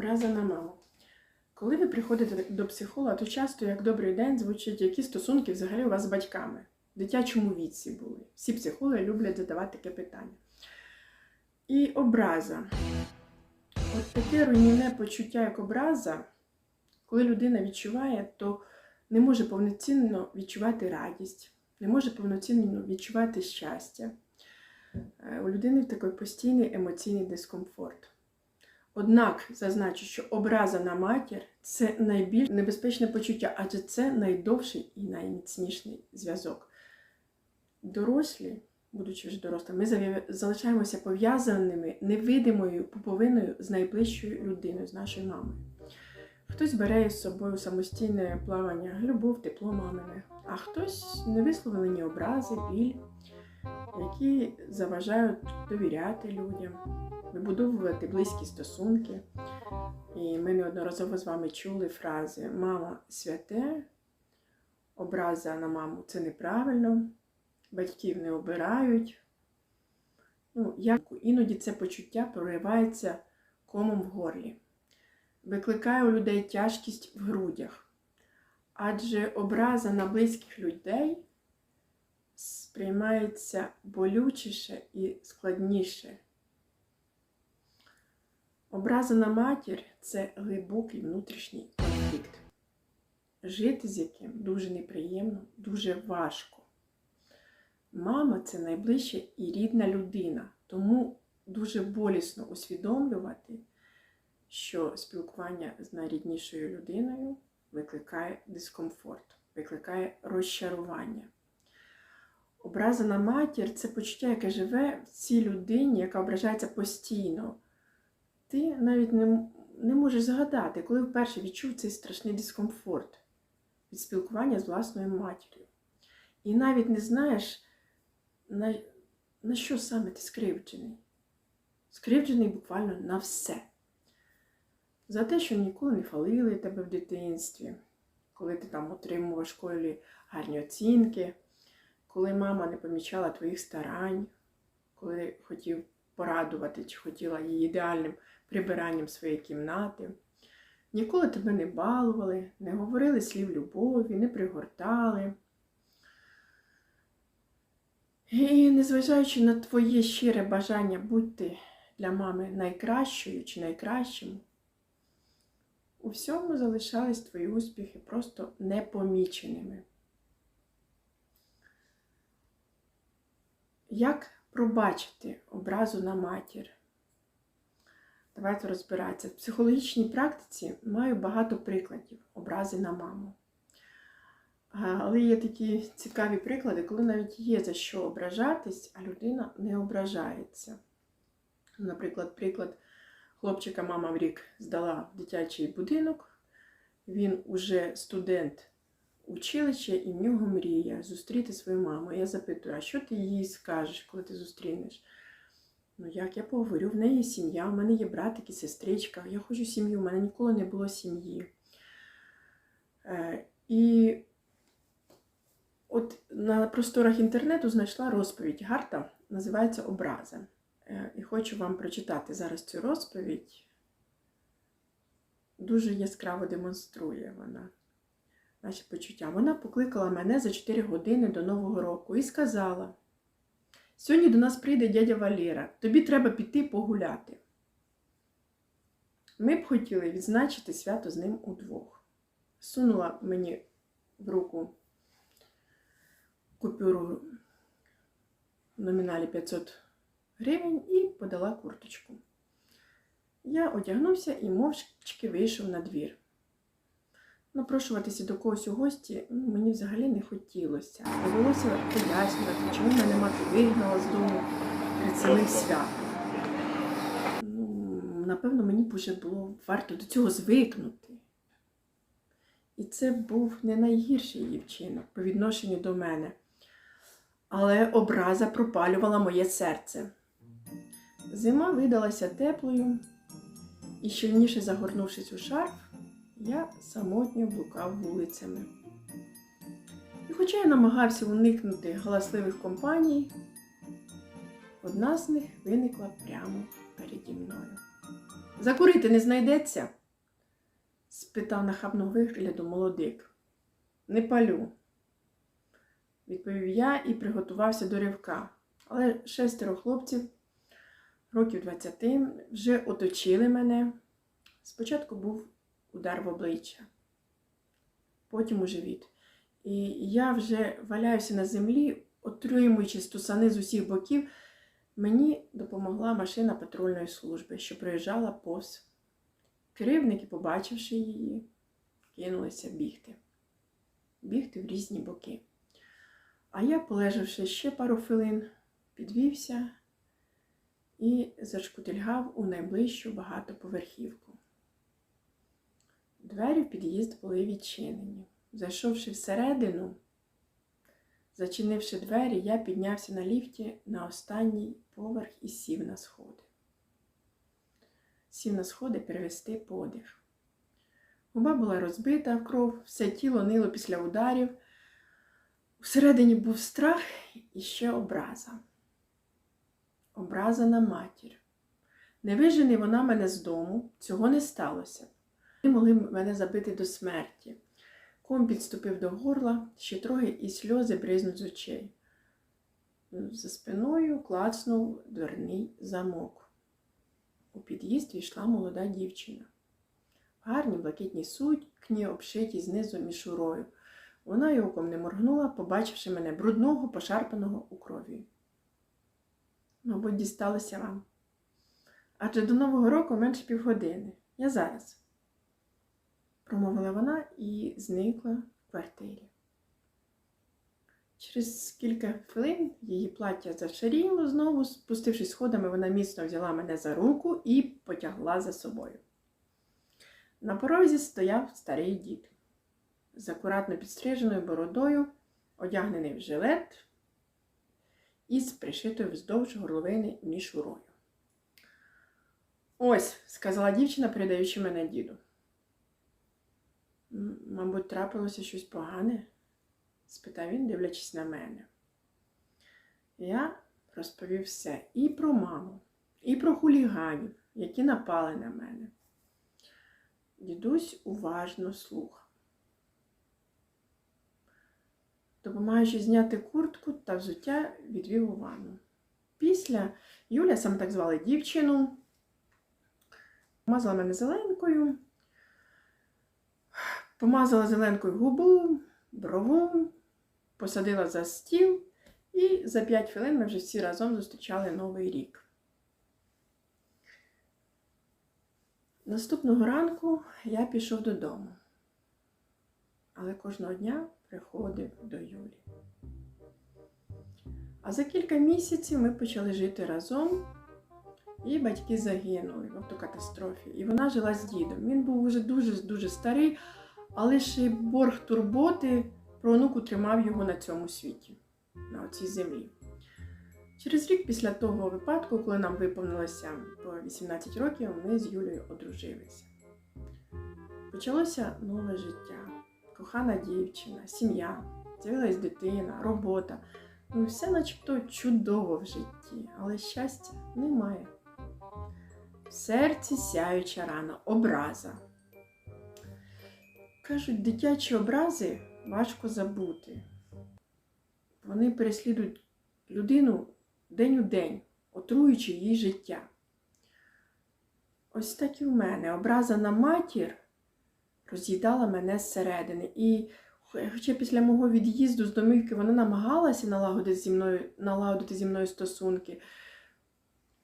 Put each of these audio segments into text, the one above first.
Образа на маму. Коли ви приходите до психолога, то часто як добрий день звучить, які стосунки взагалі у вас з батьками в дитячому віці були. Всі психологи люблять задавати таке питання. І образа. От таке руйнівне почуття, як образа, коли людина відчуває, то не може повноцінно відчувати радість, не може повноцінно відчувати щастя. Е, У людини такий постійний емоційний дискомфорт. Однак зазначу, що образа на матір це найбільш небезпечне почуття, адже це найдовший і найміцніший зв'язок. Дорослі, будучи вже дорослими, ми залишаємося пов'язаними невидимою пуповиною з найближчою людиною, з нашою мамою. Хтось бере із собою самостійне плавання, любов, тепло мамине, а хтось невисловлені образи, біль, які заважають довіряти людям, вибудовувати близькі стосунки. І ми неодноразово з вами чули фрази Мама святе, образа на маму це неправильно, батьків не обирають. Ну, як іноді це почуття проривається комом в горлі, викликає у людей тяжкість в грудях. Адже образа на близьких людей сприймається болючіше і складніше. Образа матір це глибокий внутрішній конфлікт, жити з яким дуже неприємно, дуже важко. Мама це найближча і рідна людина, тому дуже болісно усвідомлювати, що спілкування з найріднішою людиною викликає дискомфорт, викликає розчарування. Образа на матір це почуття, яке живе в цій людині, яка ображається постійно. Ти навіть не, не можеш згадати, коли вперше відчув цей страшний дискомфорт від спілкування з власною матір'ю. І навіть не знаєш, на, на що саме ти скривджений. Скривджений буквально на все. За те, що ніколи не хвалили тебе в дитинстві, коли ти там отримував в школі гарні оцінки, коли мама не помічала твоїх старань, коли хотів порадувати чи хотіла її ідеальним прибиранням своєї кімнати. Ніколи тебе не балували, не говорили слів любові, не пригортали. І незважаючи на твоє щире бажання бути для мами найкращою чи найкращим, у всьому залишались твої успіхи просто непоміченими. Як пробачити образу на матір? Давайте розбиратися. В психологічній практиці маю багато прикладів образи на маму. Але є такі цікаві приклади, коли навіть є за що ображатись, а людина не ображається. Наприклад, приклад хлопчика мама в рік здала в дитячий будинок. Він уже студент училища і в нього мрія зустріти свою маму. Я запитую, а що ти їй скажеш, коли ти зустрінеш? Ну як я поговорю, в неї сім'я, в мене є братик і сестричка, я хочу сім'ю, в мене ніколи не було сім'ї. Е, і от на просторах інтернету знайшла розповідь Гарта, називається Образа. Е, і хочу вам прочитати зараз цю розповідь. Дуже яскраво демонструє вона наші почуття. Вона покликала мене за 4 години до Нового року і сказала: Сьогодні до нас прийде дядя Валера, тобі треба піти погуляти. Ми б хотіли відзначити свято з ним удвох. Сунула мені в руку купюру в номіналі 500 гривень і подала курточку. Я одягнувся і мовчки вийшов на двір. Напрошуватися до когось у гості ну, мені взагалі не хотілося. Довелося пояснювати, чому мене мати вигнала з дому перед самим святом. Ну, напевно, мені б вже було варто до цього звикнути. І це був не найгірший її вчинок по відношенню до мене. Але образа пропалювала моє серце. Зима видалася теплою, і щільніше загорнувшись у шарф, я самотньо блукав вулицями. І хоча я намагався уникнути галасливих компаній, одна з них виникла прямо переді мною. Закурити не знайдеться? спитав нахабного вигляду молодик. Не палю, відповів я і приготувався до ривка. Але шестеро хлопців, років 20, вже оточили мене. Спочатку був удар в обличчя, потім у живіт. І я вже валяюся на землі, отримуючи стусани з усіх боків. Мені допомогла машина патрульної служби, що проїжджала повз. Кривники, побачивши її, кинулися бігти. Бігти в різні боки. А я, полежавши ще пару хвилин, підвівся і зашкутильгав у найближчу багатоповерхівку. Двері в під'їзд були відчинені. Зайшовши всередину, зачинивши двері, я піднявся на ліфті на останній поверх і сів на сходи. Сів на сходи перевести подих. Губа була розбита в кров, все тіло нило після ударів. Всередині був страх і ще образа. Образа на матір. Не вижене вона мене з дому, цього не сталося. Вони могли мене забити до смерті. Ком підступив до горла, ще трохи і сльози бризнуть з очей. За спиною клацнув дверний замок. У під'їзд війшла молода дівчина. Гарні блакитні сукні, обшиті знизу мішурою. Вона й оком не моргнула, побачивши мене брудного, пошарпаного у крові. Мабуть, дісталося вам. Адже до Нового року менше півгодини. Я зараз промовила вона і зникла в квартирі. Через кілька хвилин її плаття зашаріло знову, спустившись сходами, вона міцно взяла мене за руку і потягла за собою. На порозі стояв старий дід з акуратно підстриженою бородою, одягнений в жилет і з пришитою вздовж горловини мішурою. Ось, сказала дівчина, передаючи мене діду. Мабуть, трапилося щось погане? спитав він, дивлячись на мене. Я розповів все і про маму, і про хуліганів, які напали на мене. Дідусь уважно слухав. Допомагаючи зняти куртку та взуття, відвів у ванну. Після Юля, саме так звали дівчину, помазала мене зеленкою, помазала зеленкою губу, брову, посадила за стіл, і за 5 хвилин ми вже всі разом зустрічали Новий рік. Наступного ранку я пішов додому, але кожного дня приходив до Юлі. А за кілька місяців ми почали жити разом, і батьки загинули в автокатастрофі. І вона жила з дідом. Він був уже дуже-дуже старий, але ще й борг турботи про онуку тримав його на цьому світі, на цій землі. Через рік після того випадку, коли нам виповнилося по 18 років, ми з Юлею одружилися. Почалося нове життя, кохана дівчина, сім'я, з'явилась дитина, робота. Ну, все начебто чудово в житті, але щастя немає. В серці сяюча рана, образа. Кажуть, дитячі образи важко забути. Вони переслідують людину день у день, отруючи її життя. Ось так і в мене. Образа на матір роз'їдала мене зсередини. І хоча після мого від'їзду з домівки вона намагалася налагодити зі мною, налагодити зі мною стосунки,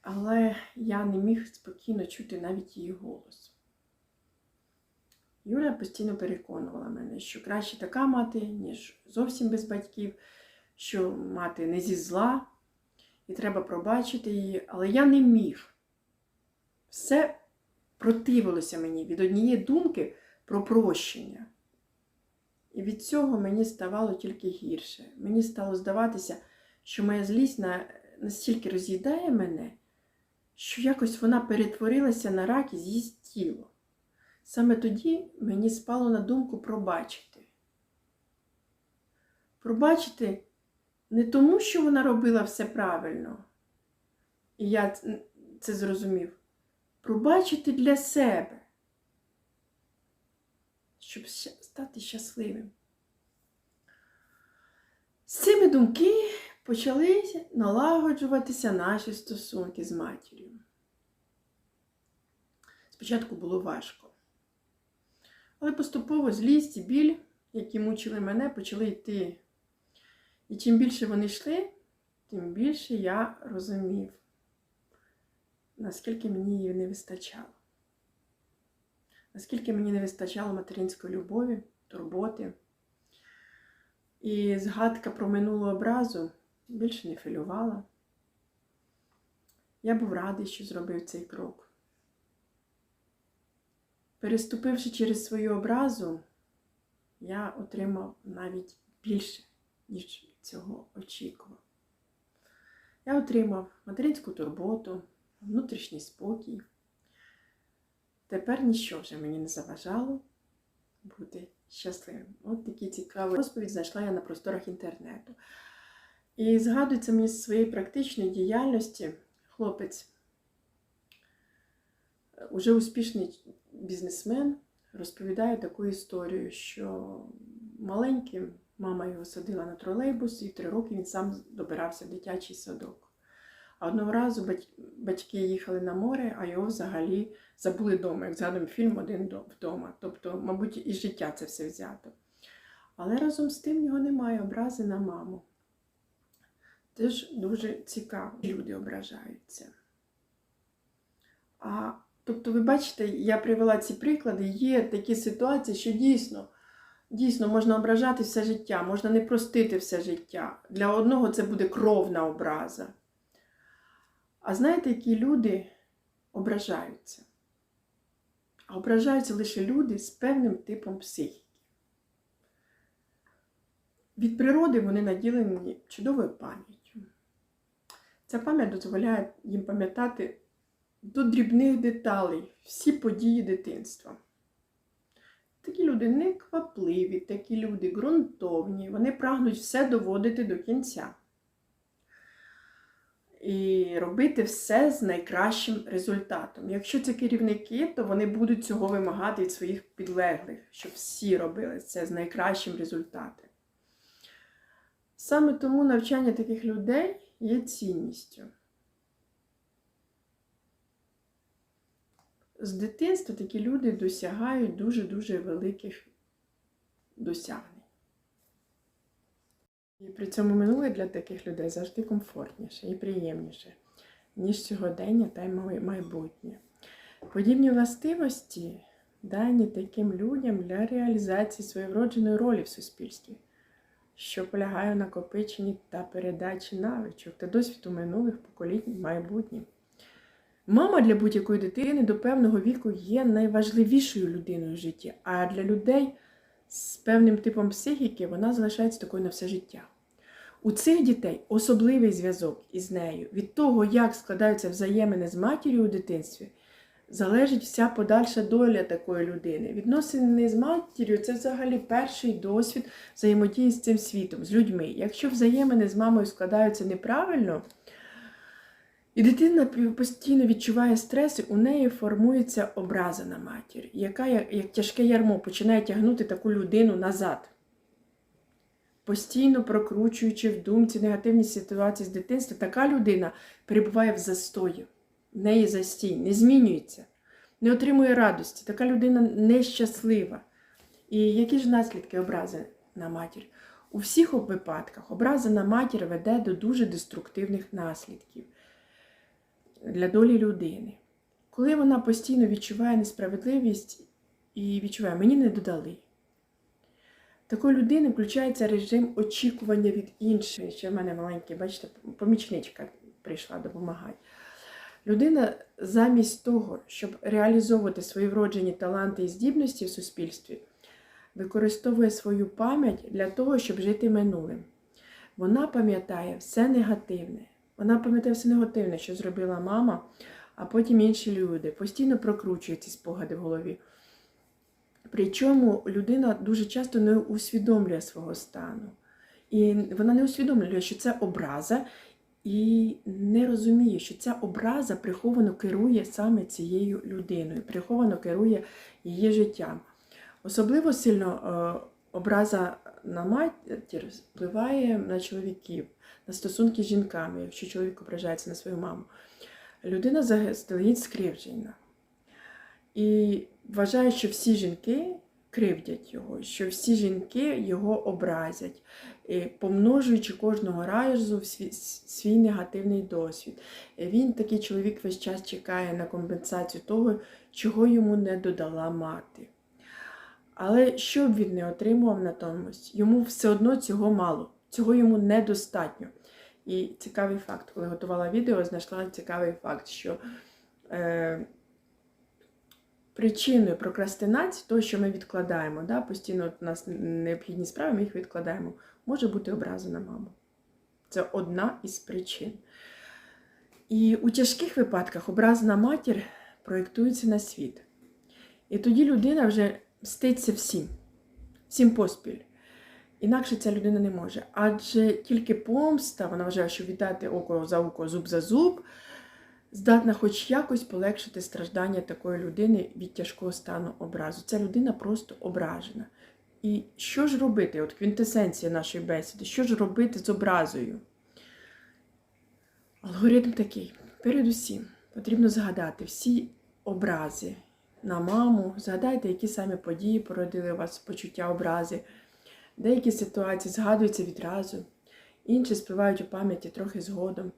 але я не міг спокійно чути навіть її голос. Юля постійно переконувала мене, що краще така мати, ніж зовсім без батьків, що мати не зі зла, і треба пробачити її, але я не міг. Все противилося мені від однієї думки про прощення. І від цього мені ставало тільки гірше. Мені стало здаватися, що моя злість настільки роз'їдає мене, що якось вона перетворилася на рак і з'їсть тіло. Саме тоді мені спало на думку пробачити. Пробачити не тому, що вона робила все правильно, і я це зрозумів, пробачити для себе, щоб стати щасливим. З цими думки почали налагоджуватися наші стосунки з матір'ю. Спочатку було важко. Але поступово злість і біль, які мучили мене, почали йти. І чим більше вони йшли, тим більше я розумів, наскільки мені її не вистачало. Наскільки мені не вистачало материнської любові, турботи. І згадка про минулу образу більше не хвилювала. Я був радий, що зробив цей крок. Переступивши через свою образу, я отримав навіть більше, ніж цього очікував. Я отримав материнську турботу, внутрішній спокій. Тепер ніщо вже мені не заважало бути щасливим. От такі цікаві розповідь знайшла я на просторах інтернету. І згадується мені з своєї практичної діяльності хлопець, е, уже успішний бізнесмен, розповідає таку історію, що маленьким мама його садила на тролейбус, і три роки він сам добирався в дитячий садок. А одного разу батьки їхали на море, а його взагалі забули вдома, як згадуємо фільм один вдома. Тобто, мабуть, і життя це все взято. Але разом з тим в нього немає образи на маму. Теж дуже цікаво, люди ображаються. А, тобто, ви бачите, я привела ці приклади, є такі ситуації, що дійсно, дійсно можна ображати все життя, можна не простити все життя. Для одного це буде кровна образа. А знаєте, які люди ображаються? А ображаються лише люди з певним типом психіки. Від природи вони наділені чудовою пам'яттю. Ця пам'ять дозволяє їм пам'ятати до дрібних деталей всі події дитинства. Такі люди неквапливі, такі люди ґрунтовні, вони прагнуть все доводити до кінця. І робити все з найкращим результатом. Якщо це керівники, то вони будуть цього вимагати від своїх підлеглих, щоб всі робили це з найкращим результатом. Саме тому навчання таких людей є цінністю. З дитинства такі люди досягають дуже-дуже великих досягнень. І при цьому минуле для таких людей завжди комфортніше і приємніше, ніж сьогодення та й майбутнє. Подібні властивості дані таким людям для реалізації своєї вродженої ролі в суспільстві, що полягає в накопиченні та передачі навичок та досвіду минулих поколінь в майбутнє. Мама для будь-якої дитини до певного віку є найважливішою людиною в житті, а для людей з певним типом психіки вона залишається такою на все життя. У цих дітей особливий зв'язок із нею від того, як складаються взаємини з матір'ю у дитинстві, залежить вся подальша доля такої людини. Відносини з матір'ю це взагалі перший досвід взаємодії з цим світом, з людьми. Якщо взаємини з мамою складаються неправильно, і дитина постійно відчуває стрес, і у неї формується образа на матір, яка як тяжке ярмо починає тягнути таку людину назад. Постійно прокручуючи в думці негативні ситуації з дитинства, така людина перебуває в застої, в неї застій, не змінюється, не отримує радості. Така людина нещаслива. І які ж наслідки образи на матір? У всіх випадках образа на матір веде до дуже деструктивних наслідків для долі людини. Коли вона постійно відчуває несправедливість і відчуває, мені не додали. Такої людини включається режим очікування від іншої. Ще в мене маленький, бачите, помічничка прийшла допомагати. Людина замість того, щоб реалізовувати свої вроджені таланти і здібності в суспільстві, використовує свою пам'ять для того, щоб жити минулим. Вона пам'ятає все негативне. Вона пам'ятає все негативне, що зробила мама, а потім інші люди. Постійно прокручує ці спогади в голові. Причому людина дуже часто не усвідомлює свого стану. І вона не усвідомлює, що це образа, і не розуміє, що ця образа приховано керує саме цією людиною, приховано керує її життям. Особливо сильно е, образа на матір впливає на чоловіків, на стосунки з жінками, якщо чоловік ображається на свою маму. Людина заздалегідь скривджена. І вважає, що всі жінки кривдять його, що всі жінки його образять, помножуючи кожного разу свій, свій негативний досвід. Він такий чоловік весь час чекає на компенсацію того, чого йому не додала мати. Але що б він не отримував натомість, йому все одно цього мало, цього йому недостатньо. І цікавий факт, коли готувала відео, знайшла цікавий факт, що е, причиною прокрастинації, того, що ми відкладаємо, да, постійно от у нас необхідні справи, ми їх відкладаємо, може бути образа на маму. Це одна із причин. І у тяжких випадках образ на матір проєктується на світ. І тоді людина вже мститься всім, всім поспіль. Інакше ця людина не може. Адже тільки помста, вона вважає, що віддати око за око, зуб за зуб, здатна хоч якось полегшити страждання такої людини від тяжкого стану образу. Ця людина просто ображена. І що ж робити? От квінтесенція нашої бесіди, що ж робити з образою? Алгоритм такий. Передусім, потрібно згадати всі образи на маму. Згадайте, які саме події породили у вас почуття образи. Деякі ситуації згадуються відразу, інші спливають у пам'яті трохи згодом.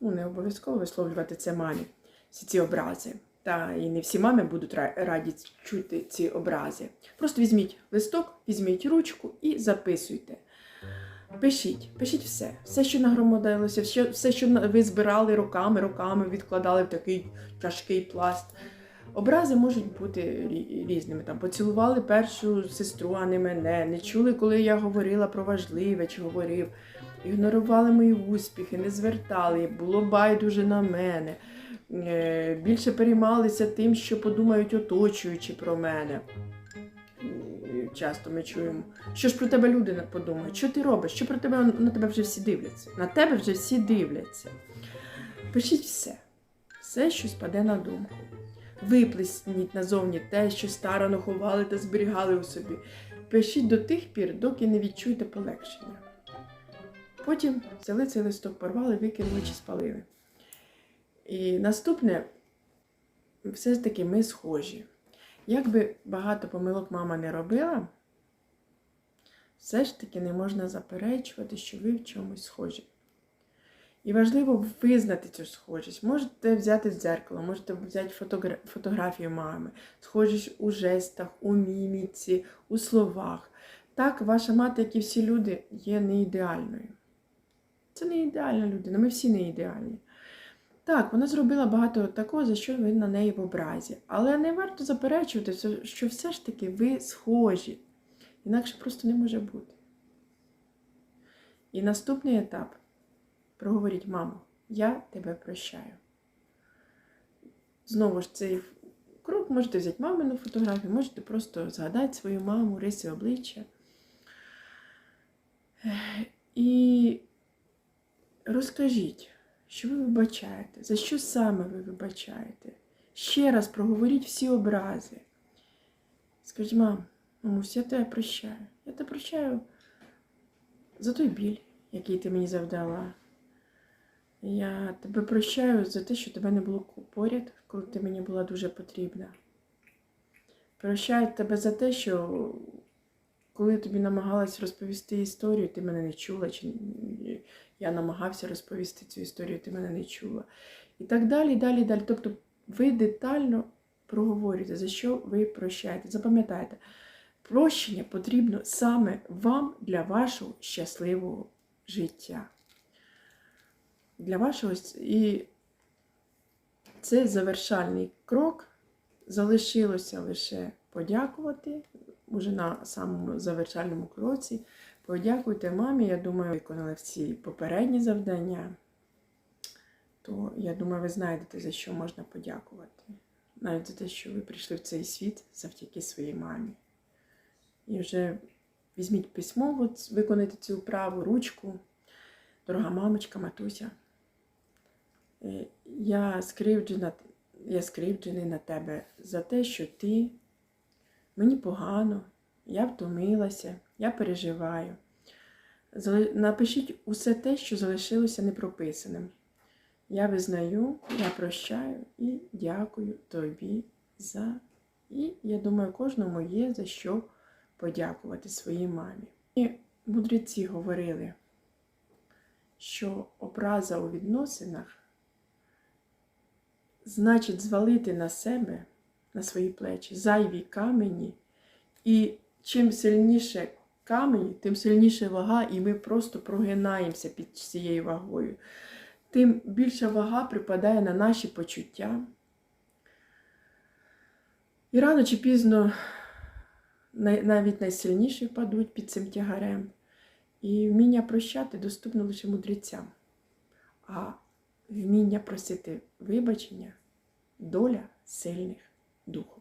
Ну, не обов'язково висловлювати це мамі, всі ці образи. Та і не всі мами будуть раді чути ці образи. Просто візьміть листок, візьміть ручку і записуйте. Пишіть, пишіть все, все, що нагромадилося, все, що ви збирали роками, роками відкладали в такий тяжкий пласт. Образи можуть бути різними. Там Поцілували першу сестру, а не мене, не чули, коли я говорила про важливе чи говорив, ігнорували мої успіхи, не звертали, було байдуже на мене. Е, більше переймалися тим, що подумають оточуючи про мене. Часто ми чуємо, що ж про тебе люди подумають, що ти робиш, що про тебе на тебе вже всі дивляться. На тебе вже всі дивляться. Пишіть все, все, що спаде на думку. Виплесніть назовні те, що старано ховали та зберігали у собі. Пишіть до тих пір, доки не відчуєте полегшення. Потім взяли цей листок, порвали, викинули чи спалили. І наступне, все ж таки, ми схожі. Як би багато помилок мама не робила, все ж таки не можна заперечувати, що ви в чомусь схожі. І важливо визнати цю схожість. Можете взяти дзеркало, можете взяти фотогра... фотографію мами, схожість у жестах, у міміці, у словах. Так, ваша мати, як і всі люди, є не ідеальною. Це не ідеальна людина, ми всі не ідеальні. Так, вона зробила багато такого, за що ви на неї в образі. Але не варто заперечувати, що все ж таки ви схожі. Інакше просто не може бути. І наступний етап. Проговоріть, мамо, я тебе прощаю. Знову ж цей крок можете взяти мамину фотографію, можете просто згадати свою маму, риси обличчя. І розкажіть, що ви вибачаєте, за що саме ви вибачаєте. Ще раз проговоріть всі образи. Скажіть, мам, мамусь, я тебе прощаю. Я тебе прощаю за той біль, який ти мені завдала. Я тебе прощаю за те, що тебе не було поряд, коли ти мені була дуже потрібна. Прощаю тебе за те, що коли я тобі намагалась розповісти історію, ти мене не чула, чи я намагався розповісти цю історію, ти мене не чула. І так далі, далі, далі. Тобто ви детально проговорюєте, за що ви прощаєте. Запам'ятайте, прощення потрібно саме вам для вашого щасливого життя для вашого і цей завершальний крок залишилося лише подякувати уже на самому завершальному кроці. Подякуйте мамі, я думаю, виконали всі попередні завдання. То я думаю, ви знайдете, за що можна подякувати. Навіть за те, що ви прийшли в цей світ завдяки своїй мамі. І вже візьміть письмо, от, виконайте цю вправу, ручку. Дорога мамочка, матуся, Я скривджена, я скривджений на тебе за те, що ти мені погано, я втомилася, я переживаю. Напишіть усе те, що залишилося непрописаним. Я визнаю, я прощаю і дякую тобі за. І я думаю, кожному є за що подякувати своїй мамі. І мудреці говорили, що образа у відносинах значить звалити на себе, на свої плечі, зайві камені. І чим сильніше камені, тим сильніша вага, і ми просто прогинаємося під цією вагою. Тим більша вага припадає на наші почуття. І рано чи пізно навіть найсильніші впадуть під цим тягарем. І вміння прощати доступно лише мудрецям. А вміння просити вибачення доля сильних духом.